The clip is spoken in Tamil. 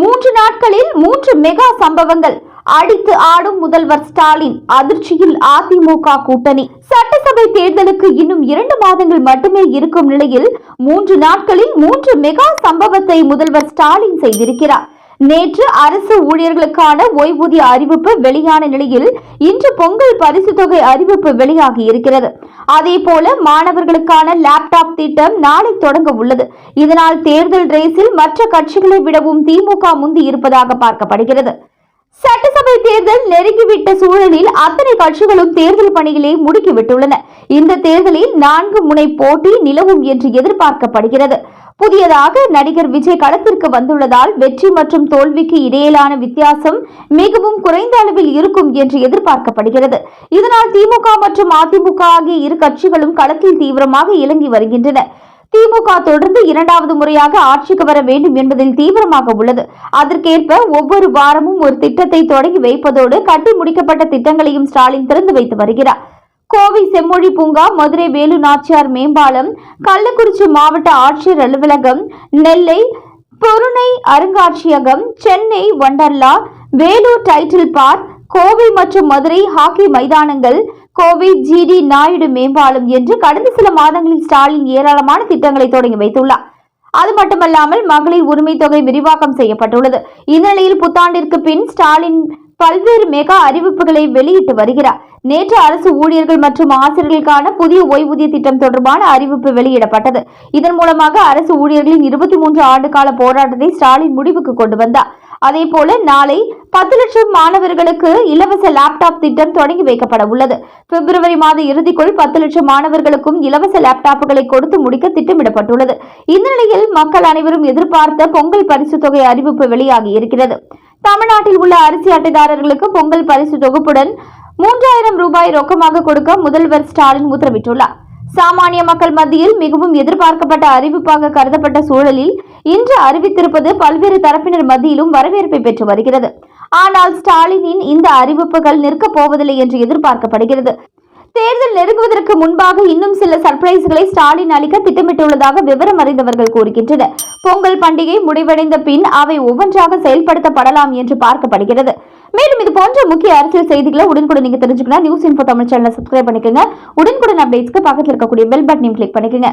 மூன்று நாட்களில் மூன்று மெகா சம்பவங்கள். அடித்து ஆடும் முதல்வர் ஸ்டாலின் அதிர்ச்சியில் அதிமுக கூட்டணி. சட்டசபை தேர்தலுக்கு இன்னும் இரண்டு மாதங்கள் மட்டுமே இருக்கும் நிலையில் மூன்று நாட்களில் மூன்று மெகா சம்பவத்தை முதல்வர் ஸ்டாலின் செய்திருக்கிறார். நேற்று அரசு ஊழியர்களுக்கான ஓய்வூதிய அறிவிப்பு வெளியான நிலையில் இன்று பொங்கல் பரிசு தொகை அறிவிப்பு வெளியாகி இருக்கிறது. அதே போல மாணவர்களுக்கான லேப்டாப் திட்டம் நாளை தொடங்க உள்ளது. இதனால் தேர்தல் ரேஸில் மற்ற கட்சிகளை விடவும் திமுக முந்தி இருப்பதாக பார்க்கப்படுகிறது. சட்டசபை தேர்தல் நெருங்கிவிட்ட சூழலில் அத்தனை கட்சிகளும் தேர்தல் பணிகளை முடுக்கிவிட்டுள்ளன. இந்த தேர்தலில் நான்கு முனை போட்டி நிலவும் என்று எதிர்பார்க்கப்படுகிறது. புதியதாக நடிகர் விஜய் களத்திற்கு வந்துள்ளதால் வெற்றி மற்றும் தோல்விக்கு இடையிலான வித்தியாசம் மிகவும் குறைந்த அளவில் இருக்கும் என்று எதிர்பார்க்கப்படுகிறது. இதனால் திமுக மற்றும் அதிமுக ஆகிய இரு கட்சிகளும் களத்தில் தீவிரமாக இறங்கி வருகின்றன. திமுக தொடர்ந்து இரண்டாவது முறையாக ஆட்சிக்கு வர வேண்டும் என்பதில் தீவிரமாக உள்ளது. அதற்கேற்ப ஒவ்வொரு வாரமும் ஒரு திட்டத்தை தொடங்கி வைப்பதோடு கட்டி முடிக்கப்பட்ட திட்டங்களையும் ஸ்டாலின் திறந்து வைத்து வருகிறார். கோவை செம்மொழி பூங்கா மதுரை வேலு நாச்சியார் மேம்பாலம் கள்ளக்குறிச்சி மாவட்ட ஆட்சியர் அலுவலகம் நெல்லை பொருணை அருங்காட்சியகம் Chennai Wonderla Vellore Tidel Park Kovai மற்றும் மதுரை ஹாக்கி மைதானங்கள் கோவை ஜிடி நாயுடு மேம்பாலம் என்று கடந்த சில மாதங்களில் ஸ்டாலின் ஏராளமான திட்டங்களை தொடங்கி வைத்துள்ளார். அது மட்டுமல்லாமல் மகளிர் உரிமை தொகை விரிவாக்கம் செய்யப்பட்டுள்ளது. இந்நிலையில் புத்தாண்டிற்கு பின் ஸ்டாலின் பல்வேறு மெகா அறிவிப்புகளை வெளியிட்டு வருகிறார். நேற்று அரசு ஊழியர்கள் மற்றும் ஆசிரியர்களுக்கான புதிய ஓய்வூதிய திட்டம் தொடர்பான அறிவிப்பு வெளியிடப்பட்டது. இதன் மூலமாக அரசு ஊழியர்களின் இருபத்தி மூன்று ஆண்டு கால போராட்டத்தை ஸ்டாலின் முடிவுக்கு கொண்டு வந்தார். அதே போல நாளை பத்து லட்சம் மாணவர்களுக்கு இலவச லேப்டாப் திட்டம் தொடங்கி வைக்கப்பட உள்ளது. பிப்ரவரி மாத இறுதிக்குள் பத்து லட்சம் மாணவர்களுக்கும் இலவச லேப்டாப்புகளை கொடுத்து முடிக்க திட்டமிடப்பட்டுள்ளது. இந்த நிலையில் மக்கள் அனைவரும் எதிர்பார்த்த பொங்கல் பரிசு தொகை அறிவிப்பு வெளியாகி இருக்கிறது. தமிழ்நாட்டில் உள்ள அரிசி அட்டைதாரர்களுக்கு பொங்கல் பரிசு தொகுப்புடன் மூன்றாயிரம் ரூபாய் ரொக்கமாக கொடுக்க முதல்வர் ஸ்டாலின் உத்தரவிட்டுள்ளார். சாமானிய மக்கள் மத்தியில் மிகவும் எதிர்பார்க்கப்பட்ட அறிவிப்பாக கருதப்பட்ட சூழலில் இன்று அறிவித்திருப்பது பல்வேறு தரப்பினர் மத்தியிலும் வரவேற்பை பெற்று வருகிறது. ஆனால் ஸ்டாலினின் இந்த அறிவிப்புகள் நிற்கப் போவதில்லை என்று எதிர்பார்க்கப்படுகிறது. தேர்தல் நெருங்குவதற்கு முன்பாக இன்னும் சில சர்ப்ரைஸ்களை ஸ்டாலின் அளிக்க திட்டமிட்டுள்ளதாக விவரம் அறிந்தவர்கள் கூறுகின்றனர். பொங்கல் பண்டிகை முடிவடைந்த பின் அவை ஒவ்வொன்றாக செயல்படுத்தப்படலாம் என்று பார்க்கப்படுகிறது. மேலும் இது போன்ற முக்கிய அரசியல் செய்திகளை உடனுக்குடன் நீங்க தெரிஞ்சுக்கணும் நியூஸ் இன்ஃபோ தமிழ் சேனலை சப்ஸ்கிரைப் பண்ணிக்கோங்க. உடனுக்குடன் அப்டேட்ஸ்க்கு பக்கத்தில் இருக்கக்கூடிய பெல் பட்டனையும் கிளிக் பண்ணிக்கோங்க.